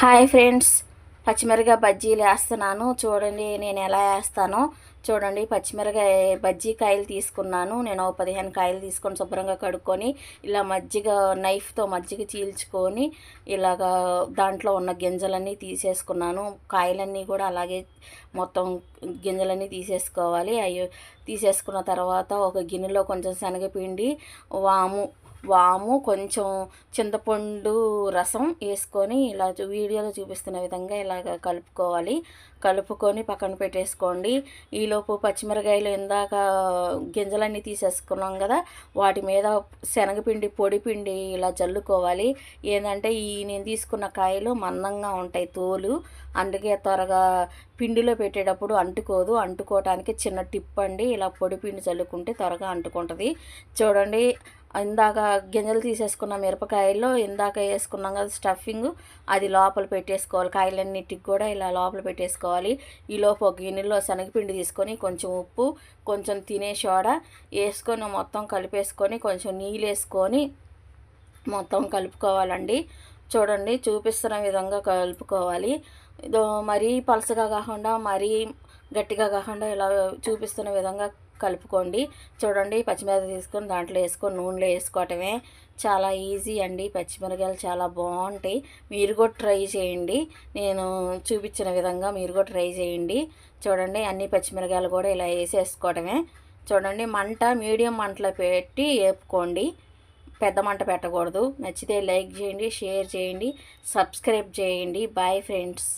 Hi friends. పచ్చిమిరకాయ బజ్జీలు వేస్తున్నాను చూడండి నేను ఎలా వేస్తానో. చూడండి పచ్చిమిరకాయ బజ్జీ కాయలు తీసుకున్నాను. నేను పదిహేను కాయలు తీసుకొని శుభ్రంగా కడుక్కొని ఇలా మజ్జిగ నైఫ్తో మజ్జిగ చీల్చుకొని ఇలాగా దాంట్లో ఉన్న గింజలన్నీ తీసేసుకున్నాను. కాయలన్నీ కూడా అలాగే మొత్తం గింజలన్నీ తీసేసుకోవాలి. అవి తీసేసుకున్న తర్వాత ఒక గిన్నెలో కొంచెం శనగపిండి వాము వాము కొంచెం చింతపండు రసం వేసుకొని ఇలా వీడియోలో చూపిస్తున్న విధంగా ఇలాగ కలుపుకోవాలి. కలుపుకొని పక్కన పెట్టేసుకోండి. ఈలోపు పచ్చిమిరకాయలు ఇందాక గింజలన్నీ తీసేసుకున్నాం కదా వాటి మీద శనగపిండి పొడిపిండి ఇలా చల్లుకోవాలి ఏంటంటే ఈ నేను తీసుకున్న కాయలు మందంగా ఉంటాయి తోలు. అందుకే త్వరగా పిండిలో పెట్టేటప్పుడు అంటుకోదు. అంటుకోవటానికి చిన్న టిప్ అండి ఇలా పొడి పిండి చల్లుకుంటే త్వరగా అంటుకుంటుంది. చూడండి ఇందాక గింజలు తీసేసుకున్న మిరపకాయల్లో ఇందాక వేసుకున్నాం కదా స్టఫింగ్ అది లోపల పెట్టేసుకోవాలి. కాయలన్నిటికి కూడా ఇలా లోపల పెట్టేసుకోవాలి. ఈలోపు ఒక గిన్నెలో శనగపిండి తీసుకొని కొంచెం ఉప్పు కొంచెం తినే సోడా వేసుకొని మొత్తం కలిపేసుకొని కొంచెం నీళ్ళు వేసుకొని మొత్తం కలుపుకోవాలండి. చూడండి చూపిస్తున్న విధంగా కలుపుకోవాలి. ఇదో మరీ పలసగా కాకుండా మరీ గట్టిగా కాకుండా ఇలా చూపిస్తున్న విధంగా కలుపుకోండి. చూడండి పచ్చిమిరపకాయ తీసుకొని దాంట్లో వేసుకొని నూనెలో వేసుకోవటమే చాలా ఈజీ అండి. పచ్చిమిరకాయలు చాలా బాగుంటాయి. మీరు కూడా ట్రై చేయండి. నేను చూపించిన విధంగా మీరు కూడా ట్రై చేయండి. చూడండి అన్ని పచ్చిమిరకాయలు కూడా ఇలా వేసేసుకోవటమే. చూడండి మంట మీడియం మంటలో పెట్టి వేపుకోండి. పెద్ద మంట పెట్టకూడదు. నచ్చితే లైక్ చేయండి షేర్ చేయండి సబ్స్క్రైబ్ చేయండి. Bye friends.